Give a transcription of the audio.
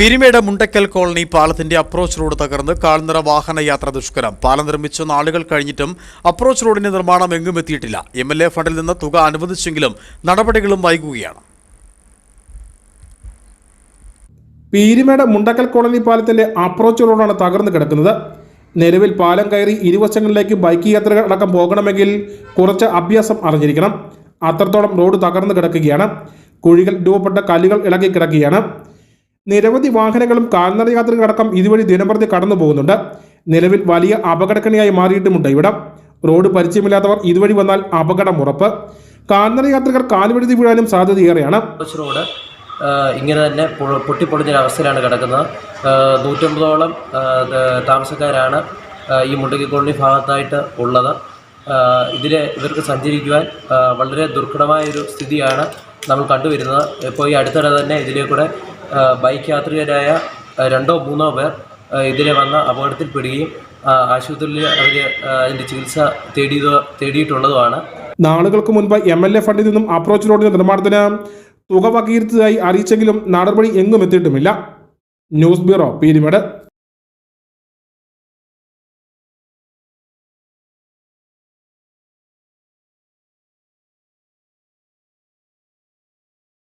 Peermade Mundakkal colony പാലത്തിന്റെ approach road തകർന്ന് കാൽനിറ വാഹന യാത്ര ദുഷ്കരം. പാലം നിർമ്മിച്ച നാളുകൾ കഴിഞ്ഞിട്ടും അപ്രോച്ച് റോഡിന്റെ നിർമ്മാണം എങ്ങും എത്തിയിട്ടില്ല. എം എൽ എ ഫണ്ടിൽ നിന്ന് തുക അനുവദിച്ചെങ്കിലും നടപടികളും വൈകുകയാണ്. പീരിമേട് മുണ്ടക്കൽ കോളനി പാലത്തിന്റെ അപ്രോച്ച് റോഡാണ് തകർന്നു കിടക്കുന്നത്. നിലവിൽ പാലം കയറി ഇരുവശങ്ങളിലേക്ക് ബൈക്ക് യാത്രകൾ അടക്കം പോകണമെങ്കിൽ കുറച്ച് അഭ്യാസം അറിഞ്ഞിരിക്കണം. അത്രത്തോളം റോഡ് തകർന്നു കിടക്കുകയാണ്. കുഴികൾ രൂപപ്പെട്ട കല്ലുകൾ ഇളകി കിടക്കുകയാണ്. നിരവധി വാഹനങ്ങളും കാൽനട ഇതുവഴി ദിനംപ്രതി കടന്നു പോകുന്നുണ്ട്. നിലവിൽ വലിയ അപകടക്കണിയായി മാറിയിട്ടുമുണ്ട് ഇവിടം. റോഡ് പരിചയമില്ലാത്തവർ ഇതുവഴി വന്നാൽ അപകടം ഉറപ്പ്. കാൽനട യാത്രികർ വീഴാനും സാധ്യതയേറെയാണ്. റോഡ് ഇങ്ങനെ തന്നെ പൊ- പൊട്ടിപ്പൊളിഞ്ഞൊരവസ്ഥയിലാണ് കിടക്കുന്നത്. നൂറ്റമ്പതോളം താമസക്കാരാണ് ഈ മുണ്ടക്കി കോളനി ഭാഗത്തായിട്ട് ഉള്ളത്. ഇതിൽ ഇവർക്ക് സഞ്ചരിക്കുവാൻ വളരെ വളരെ ദുർഘടമായൊരു സ്ഥിതിയാണ് നമ്മൾ കണ്ടുവരുന്നത്. ഇപ്പോൾ ഈ അടുത്തിടെ തന്നെ ഇതിലെ കൂടെ ആ, ബൈക്ക് യാത്രികരായ രണ്ടോ മൂന്നോ പേർ ഇതിനെ വന്ന അപകടത്തിൽപ്പെടുകയും ആശുപത്രിയിൽ അവർ അതിന്റെ ചികിത്സ തേടിയത് തേടിയിട്ടുള്ളതുമാണ്. നാളുകൾക്ക് മുൻപ് എം എൽ എ ഫണ്ടിൽ നിന്നും അപ്രോച്ച് റോഡിന്റെ നിർമ്മാണത്തിന് തുക വകയിരുത്തതായി അറിയിച്ചെങ്കിലും നടപടി എങ്ങും എത്തിയിട്ടുമില്ല. News bureau Peermade.